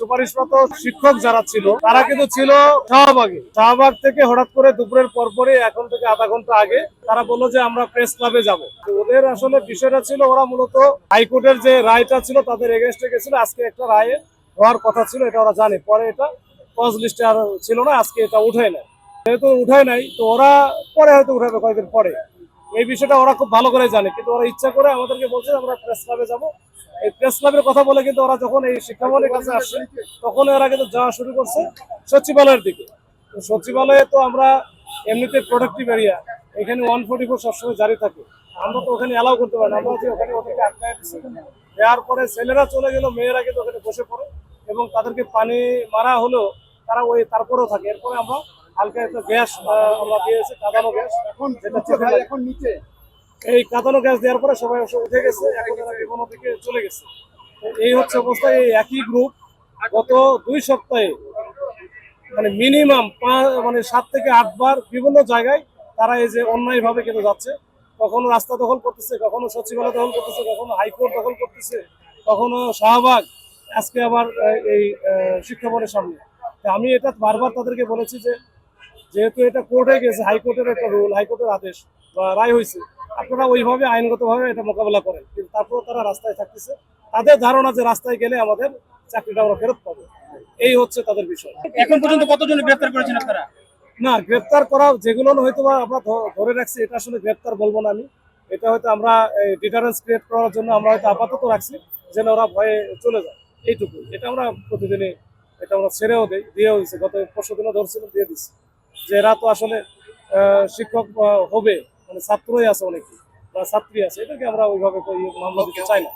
সুপারিশরত শিক্ষক যারা ছিল, তারা কিন্তু ছিল শাহবাগে। শাহবাগ থেকে হঠাৎ করে দুপুরের পরপরই এখন থেকে আধা ঘণ্টা আগে তারা বলল যে আমরা প্রেস ক্লাবে যাব। ওদের আসলে বিষয়টা ছিল, ওরা মূলত হাইকোর্টের যে রায়টা ছিল তাদের এগেনস্টে গেছিল। আজকে একটা রায়ে হওয়ার কথা ছিল, এটা ওরা জানে। পরে এটা কজ লিস্টে আর ছিল না, আজকে এটা উঠায় নেয়। যেহেতু উঠায় নাই, তো ওরা পরে হয়তো উঠাবে কয়েকদিন পরে। এই বিষয়টা ওরা খুব ভালো করে জানে। কিন্তু ওরা ইচ্ছা করে আমাদেরকে বলছে, আমরা প্রেস ক্লাবে যাব। এই প্রেস ক্লাবের কথা বলে কিন্তু ওরা যখন এই শিক্ষামন্ত্রীর কাছে আসছে তখন ওরা কিন্তু যাওয়া শুরু করছে সচিবালয়ের দিকে। সচিবালয়ে তো আমরা এমনিতে প্রোডাক্টিভ এরিয়া এখানে ওয়ান ফোর্টি ফোর সবসময় জারি থাকে। আমরা তো ওখানে অ্যালাউ করতে পারি না। আমরা ওখানে ওদেরকে আটকায় দিচ্ছি দেওয়ার পরে ছেলেরা চলে গেল, মেয়েরা কিন্তু ওখানে বসে পড়ে এবং তাদেরকে পানি মারা হলেও তারা ওই তারপরেও থাকে। এরপরে আমরা হালকা একটা গ্যাস আমরা দিয়েছি কাঁদানো গ্যাস। এখন যেটা এখন নিচে। এই কাঁদানো গ্যাস দেওয়ার পরে সবাই উঠে গেছে এখন তারা বিভিন্ন দিকে চলে গেছে। এই হচ্ছে অবস্থা এই একই গ্রুপ গত দুই সপ্তাহে মানে মিনিমাম মানে সাত থেকে আটবার বিভিন্ন জায়গায় তারা এই যে অন্যায় ভাবে কিন্তু যাচ্ছে। কখনো রাস্তা দখল করতেছে কখনো সচিবালয় দখল করতেছে কখনো হাইকোর্ট দখল করতেছে কখনো শাহবাগ আজকে আবার এই শিক্ষা বোর্ডের সামনে। আমি এটা বারবার তাদেরকে বলেছি যে যেহেতু এটা কোর্টে গেছে হাইকোর্টের একটা রুল হাইকোর্টের আদেশ বা রায় হয়েছে। আপনারা ওইভাবে আইনগতভাবে এটা মোকাবেলা করেন কিন্তু তারপরেও তারা রাস্তায় থাকতেছে। তাদের ধারণা যে রাস্তায় গেলে আমাদের চাকরিটা আমরা ফেরত পাবো। এই হচ্ছে তাদের বিষয়। এখন পর্যন্ত কতজন গ্রেফতার করেছেন আপনারা? না গ্রেপ্তার করা যেগুলো হয়তো বা আমরা ধরে রাখছি এটা আসলে গ্রেপ্তার বলব না আমি। এটা হয়তো আমরা ডিটারেন্স ক্রিয়েট করার জন্য আমরা হয়তো আপাতত রাখছি যেন ওরা ভয়ে চলে যায়। এইটুকু এটা আমরা প্রতিদিনই এটা আমরা ছেড়েও দিই দিয়েও দিচ্ছি গত পরশু দিনও ধরছিল দিয়ে দিচ্ছি যে এরা তো আসলে শিক্ষক হবে মানে ছাত্রই আছে অনেকে, বা ছাত্রী আছে এটাকে আমরা ওইভাবে চাই না।